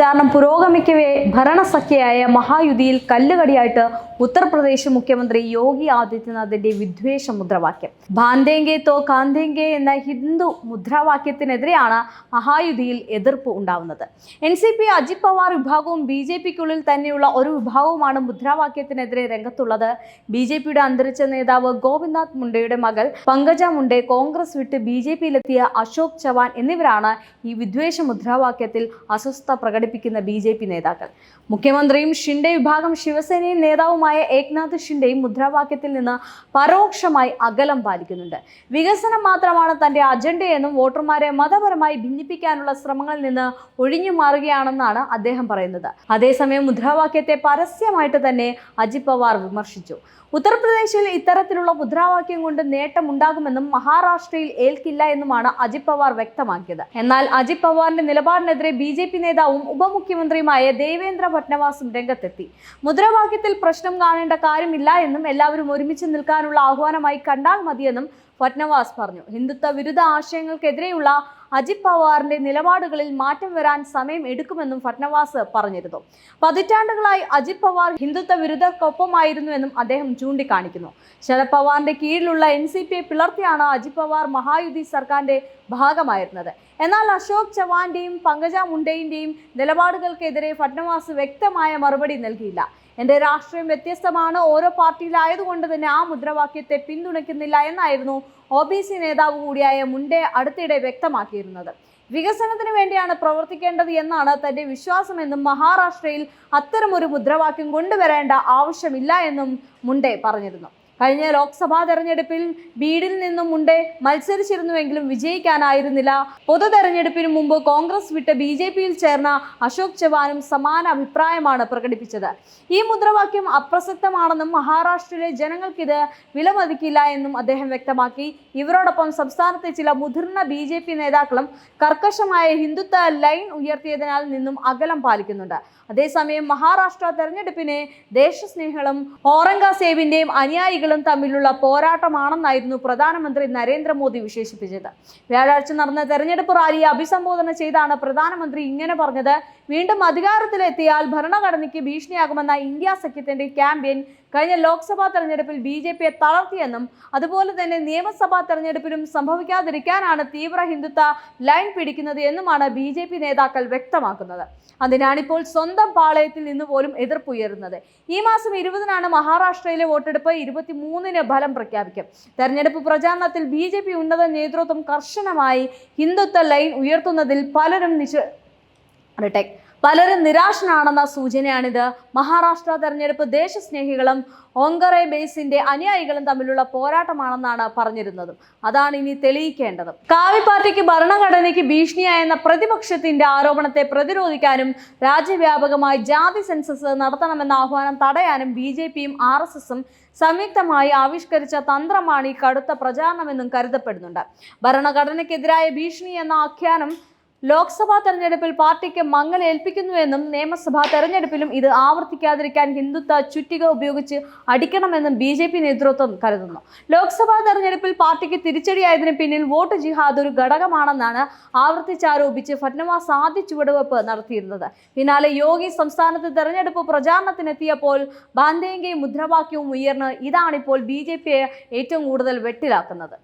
പ്രചാരണം പുരോഗമിക്കവേ ഭരണസഖ്യയായ മഹായുതിയിൽ കല്ലുകടിയായിട്ട് ഉത്തർപ്രദേശ് മുഖ്യമന്ത്രി യോഗി ആദിത്യനാഥിന്റെ വിദ്വേഷ മുദ്രാവാക്യം. ഭാന്തേങ്കേ തോ കാന്തേങ്കെ എന്ന ഹിന്ദു മുദ്രാവാക്യത്തിനെതിരെയാണ് മഹായുതിയിൽ എതിർപ്പ് ഉണ്ടാവുന്നത്. N C P Ajit Pawar വിഭാഗവും ബി ജെ പിക്കുള്ളിൽ തന്നെയുള്ള ഒരു വിഭാഗവുമാണ് മുദ്രാവാക്യത്തിനെതിരെ രംഗത്തുള്ളത്. ബി ജെ പിയുടെ അന്തരിച്ച നേതാവ് ഗോപിനാഥ് മുണ്ടയുടെ മകൾ പങ്കജ മുണ്ടെ കോൺഗ്രസ് വിട്ട് ബി ജെ പിയിലെത്തിയ അശോക് ചവാൻ എന്നിവരാണ് ഈ വിദ്വേഷ മുദ്രാവാക്യത്തിൽ അസ്വസ്ഥ പ്രകടിപ്പിക്കുന്ന ബി നേതാക്കൾ. മുഖ്യമന്ത്രിയും ഷിൻഡെ വിഭാഗം ശിവസേനയും നേതാവുമായ ഏക്നാഥ് ഷിൻഡെയും മുദ്രാവാക്യത്തിൽ നിന്ന് പരോക്ഷമായി അകലം പാലിക്കുന്നുണ്ട്. വികസനം മാത്രമാണ് തന്റെ അജണ്ടയെന്നും വോട്ടർമാരെ മതപരമായി ഭിന്നിപ്പിക്കാനുള്ള ശ്രമങ്ങളിൽ നിന്ന് ഒഴിഞ്ഞു മാറുകയാണെന്നാണ് അദ്ദേഹം പറയുന്നത്. അതേസമയം മുദ്രാവാക്യത്തെ പരസ്യമായിട്ട് തന്നെ അജിത് പവാർ വിമർശിച്ചു. ഉത്തർപ്രദേശിൽ ഇത്തരത്തിലുള്ള മുദ്രാവാക്യം കൊണ്ട് നേട്ടമുണ്ടാകുമെന്നും മഹാരാഷ്ട്രയിൽ ഏൽക്കില്ല എന്നുമാണ് അജിത് പവാർ വ്യക്തമാക്കിയത്. എന്നാൽ അജിത് പവാറിന്റെ നിലപാടിനെതിരെ ബി ജെ പി നേതാവും ഉപമുഖ്യമന്ത്രിയുമായ ദേവേന്ദ്ര ഭട്നവാസും രംഗത്തെത്തി. മുദ്രാവാക്യത്തിൽ പ്രശ്നം കാണേണ്ട കാര്യമില്ല എന്നും എല്ലാവരും ഒരുമിച്ച് നിൽക്കാനുള്ള ആഹ്വാനമായി കണ്ടാൽ മതിയെന്നും ഫട്നവാസ് പറഞ്ഞു. ഹിന്ദുത്വ വിരുദ്ധ ആശയങ്ങൾക്കെതിരെയുള്ള അജിത് പവാറിന്റെ നിലപാടുകളിൽ മാറ്റം വരാൻ സമയം എടുക്കുമെന്നും ഫട്നവാസ് പറഞ്ഞിരുന്നു. പതിറ്റാണ്ടുകളായി അജിത് പവാർ ഹിന്ദുത്വ വിരുദ്ധക്കൊപ്പമായിരുന്നുവെന്നും അദ്ദേഹം ചൂണ്ടിക്കാണിക്കുന്നു. ശരത് പവാറിന്റെ കീഴിലുള്ള എൻ സി പിയെ പിളർത്തിയാണ് അജിത് പവാർ മഹായുതി സർക്കാരിന്റെ ഭാഗമായിരുന്നത്. എന്നാൽ അശോക് ചവാന്റെയും പങ്കജ മുണ്ടേന്റെയും നിലപാടുകൾക്കെതിരെ ഫട്നവാസ് വ്യക്തമായ മറുപടി നൽകിയില്ല. എന്റെ രാഷ്ട്രീയം വ്യത്യസ്തമാണ്. ഓരോ പാർട്ടിയിലായതുകൊണ്ട് തന്നെ ആ മുദ്രാവാക്യത്തെ പിന്തുണയ്ക്കുന്നില്ല എന്നായിരുന്നു ഒ ബി സി നേതാവ് കൂടിയായ മുണ്ടേ അടുത്തിടെ വ്യക്തമാക്കിയിരുന്നത്. വികസനത്തിന് വേണ്ടിയാണ് പ്രവർത്തിക്കേണ്ടത് എന്നാണ് തന്റെ വിശ്വാസമെന്നും മഹാരാഷ്ട്രയിൽ അത്തരമൊരു മുദ്രാവാക്യം കൊണ്ടുവരേണ്ട ആവശ്യമില്ല എന്നും മുണ്ടേ പറഞ്ഞിരുന്നു. കഴിഞ്ഞ ലോക്സഭാ തെരഞ്ഞെടുപ്പിൽ ബീഡിൽ നിന്നും മുണ്ടേ മത്സരിച്ചിരുന്നുവെങ്കിലും വിജയിക്കാനായിരുന്നില്ല. പൊതു തെരഞ്ഞെടുപ്പിന് മുമ്പ് കോൺഗ്രസ് വിട്ട് ബി ജെ പിയിൽ ചേർന്ന അശോക് ചവാനും സമാന അഭിപ്രായമാണ് പ്രകടിപ്പിച്ചത്. ഈ മുദ്രാവാക്യം അപ്രസക്തമാണെന്നും മഹാരാഷ്ട്രയിലെ ജനങ്ങൾക്കിത് വിലമതിക്കില്ല എന്നും അദ്ദേഹം വ്യക്തമാക്കി. ഇവരോടൊപ്പം സംസ്ഥാനത്തെ ചില മുതിർന്ന ബി ജെ പി നേതാക്കളും കർക്കശമായ ഹിന്ദുത്വ ലൈൻ ഉയർത്തിയതിനാൽ നിന്നും അകലം പാലിക്കുന്നുണ്ട്. അതേസമയം മഹാരാഷ്ട്ര തെരഞ്ഞെടുപ്പിനെ ദേശസ്നേഹികളും ഔറംഗസേബിന്റെയും അനുയായികളും തമ്മിലുള്ള പോരാട്ടമാണെന്നായിരുന്നു പ്രധാനമന്ത്രി നരേന്ദ്രമോദി വിശേഷിപ്പിച്ചത്. വ്യാഴാഴ്ച നടന്ന തെരഞ്ഞെടുപ്പ് റാലിയെ അഭിസംബോധന ചെയ്താണ് പ്രധാനമന്ത്രി ഇങ്ങനെ പറഞ്ഞത്. വീണ്ടും അധികാരത്തിലെത്തിയാൽ ഭരണഘടനയ്ക്ക് ഭീഷണിയാകുമെന്ന ഇന്ത്യ സഖ്യത്തിന്റെ ക്യാമ്പയിൻ കഴിഞ്ഞ ലോക്സഭാ തെരഞ്ഞെടുപ്പിൽ ബി ജെ പിയെ തളർത്തിയെന്നും അതുപോലെ തന്നെ നിയമസഭാ തെരഞ്ഞെടുപ്പിലും സംഭവിക്കാതിരിക്കാനാണ് തീവ്ര ഹിന്ദുത്വ ലൈൻ പിടിക്കുന്നത് എന്നുമാണ് ബി ജെ പി നേതാക്കൾ വ്യക്തമാക്കുന്നത്. അതിനാണിപ്പോൾ സ്വന്തം പാളയത്തിൽ നിന്ന് പോലും എതിർപ്പുയരുന്നത്. ഈ മാസം ഇരുപതിനാണ് മഹാരാഷ്ട്രയിലെ വോട്ടെടുപ്പ് ഇരുപത്തി മൂന്നിന് ഫലം പ്രഖ്യാപിക്കും. തെരഞ്ഞെടുപ്പ് പ്രചാരണത്തിൽ ബി ജെ പി ഉന്നത നേതൃത്വം കർശനമായി ഹിന്ദുത്വ ലൈൻ ഉയർത്തുന്നതിൽ പലരും നിശ റിട്ടേക്ക് പലരും നിരാശനാണെന്ന സൂചനയാണിത്. മഹാരാഷ്ട്ര തെരഞ്ഞെടുപ്പ് ദേശസ്നേഹികളും ഓങ്കറെ ബേസിന്റെ അനുയായികളും തമ്മിലുള്ള പോരാട്ടമാണെന്നാണ് പറഞ്ഞിരുന്നത്. അതാണ് ഇനി തെളിയിക്കേണ്ടത്. കാവി പാർട്ടിക്ക് ഭരണഘടനയ്ക്ക് ഭീഷണിയായെന്ന പ്രതിപക്ഷത്തിന്റെ ആരോപണത്തെ പ്രതിരോധിക്കാനും രാജ്യവ്യാപകമായി ജാതി സെൻസസ് നടത്തണമെന്ന ആഹ്വാനം തടയാനും ബി ജെ പിയും ആർ എസ് എസും സംയുക്തമായി ആവിഷ്കരിച്ച തന്ത്രമാണ് ഈ കടുത്ത പ്രചാരണമെന്നും കരുതപ്പെടുന്നുണ്ട്. ഭരണഘടനയ്ക്കെതിരായ ഭീഷണി എന്ന ആഖ്യാനം ലോക്സഭാ തെരഞ്ഞെടുപ്പിൽ പാർട്ടിക്ക് മങ്ങലേൽപ്പിക്കുന്നുവെന്നും നിയമസഭാ തെരഞ്ഞെടുപ്പിലും ഇത് ആവർത്തിക്കാതിരിക്കാൻ ഹിന്ദുത്വ ചുറ്റിക ഉപയോഗിച്ച് അടിക്കണമെന്നും ബി ജെ പി നേതൃത്വം കരുതുന്നു. ലോക്സഭാ തെരഞ്ഞെടുപ്പിൽ പാർട്ടിക്ക് തിരിച്ചടിയായതിനു പിന്നിൽ വോട്ട് ജിഹാദ് ഒരു ഘടകമാണെന്നാണ് ആവർത്തിച്ചാരോപിച്ച് ഫട്നവാസ് ആദ്യ ചുവടുവെപ്പ് നടത്തിയിരുന്നത്. പിന്നാലെ യോഗി സംസ്ഥാനത്ത് തെരഞ്ഞെടുപ്പ് പ്രചാരണത്തിനെത്തിയപ്പോൾ ബാന്തേങ്കയും മുദ്രാവാക്യവും ഉയർന്ന് ഇതാണിപ്പോൾ ബി ജെ പിയെ ഏറ്റവും കൂടുതൽ വെട്ടിലാക്കുന്നത്.